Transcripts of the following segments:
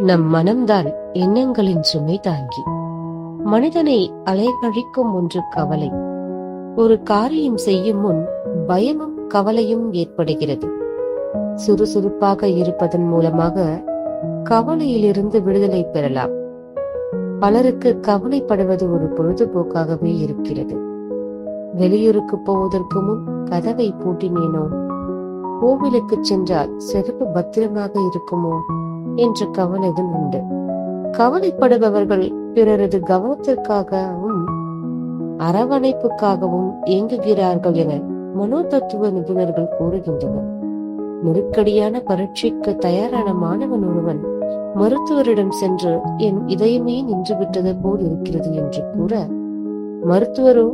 நம் மனம்தான் எண்ணங்களின் சுமை தாங்கி. மனிதனை அலைக்கழிக்கும் ஒன்று கவலை. ஒரு காரியம் செய்யும் முன் பயமும் கவலையும் ஏற்படுகிறது. சுறுசுறுப்பாக இருப்பதன் மூலமாக கவலையிலிருந்து விடுதலை பெறலாம். பலருக்கு கவலைப்படுவது ஒரு பொழுதுபோக்காகவே இருக்கிறது. வெளியூருக்கு போவதற்கு முன் கதவை பூட்டினேனோ? கோவிலுக்கு சென்றால் செருப்பு பத்திரமாக இருக்குமோ? என்ற கவலைகள் உண்டு. கவலைப்படுபவர்கள் பிறரது கவனத்திற்காகவும் அரவணைப்புக்காகவும் இயங்குகிறார்கள் என மனோதத்துவ நிபுணர்கள் கூறுகின்றனர். நெருக்கடியான பரீட்சைக்கு தயாரான மாணவன் ஒருவன் மருத்துவரிடம் சென்று என் இதயமே நின்றுவிட்டது போல் இருக்கிறது என்று கூற மருத்துவரோ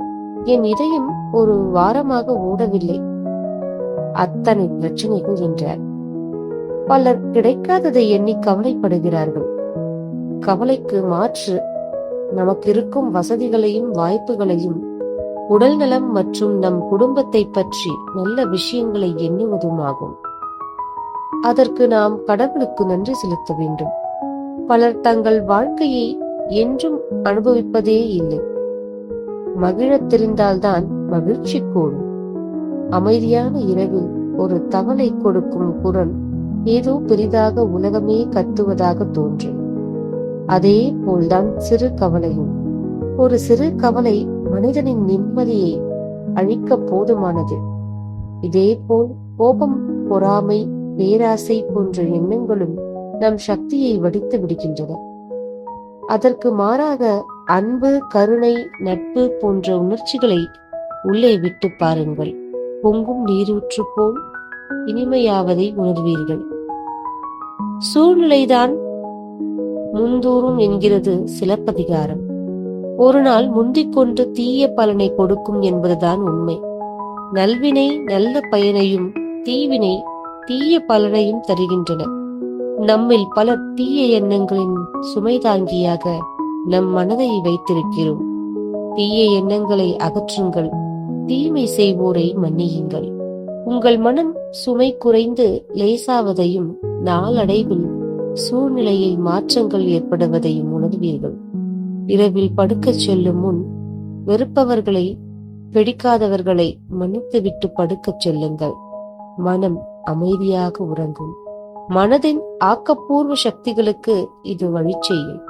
என் இதயம் ஒரு வாரமாக ஓடவில்லை. அத்தனை பிரச்சனைகள் என்றார். பலர் கிடைக்காததை எண்ணி கவலைப்படுகிறார்கள். கவலைக்கு மாற்று நமக்கு இருக்கும் வசதிகளையும் வாய்ப்புகளையும் உடல்நலம் மற்றும் நம் குடும்பத்தை பற்றி நல்ல விஷயங்களை எண்ணுவதுமாகும். அதற்கு நாம் கடவுளுக்கு நன்றி செலுத்த வேண்டும். பலர் தங்கள் வாழ்க்கையை என்றும் அனுபவிப்பதே இல்லை. மகிழத் தெரிந்தால்தான் மகிழ்ச்சி கூடும். அமைதியான இரவில் ஒரு தவளை கொடுக்கும் குரல் ஏதோ பெரிதாக உலகமே கத்துவதாக தோன்றும் அதே போல்தான் சிறு கவலையும். ஒரு சிறு கவலை மனிதனின் நிம்மதியை அழிக்க போதுமானது. இதேபோல் கோபம் பொறாமை பேராசை போன்ற எண்ணங்களும் நம் சக்தியை வடித்து விடுகின்றன. அதற்கு மாறாக அன்பு கருணை நட்பு போன்ற உணர்ச்சிகளை உள்ளே விட்டு பாருங்கள். பொங்கும் நீரூற்று போல் இனிமையாவதை உணர்வீர்கள். சூழ்நிலைதான் முந்தூறும் என்கிறது சிலப்பதிகாரம். ஒரு நாள் முந்திக் கொண்டு தீய பலனை கொடுக்கும் என்பதுதான் உண்மை. நல்வினை நல்ல பயனையும் தீவினை தீய பலனையும் தருகின்றன. நம்மில் பல தீய எண்ணங்களின் சுமை தாங்கியாக நம் மனதை வைத்திருக்கிறோம். தீய எண்ணங்களை அகற்றுங்கள். தீமை செய்வோரை மன்னியுங்கள். உங்கள் மனம் சுமை குறைந்து லேசாவதையும் நாளடைவில் சூழ்நிலையில் மாற்றங்கள் ஏற்படுவதையும் உணர்வீர்கள். இரவில் படுக்கச் செல்லும் முன் வெறுப்பவர்களை பிடிக்காதவர்களை மன்னித்துவிட்டு படுக்கச் செல்லுங்கள். மனம் அமைதியாக உறங்கும். மனதின் ஆக்கப்பூர்வ சக்திகளுக்கு இது வழி செய்யும்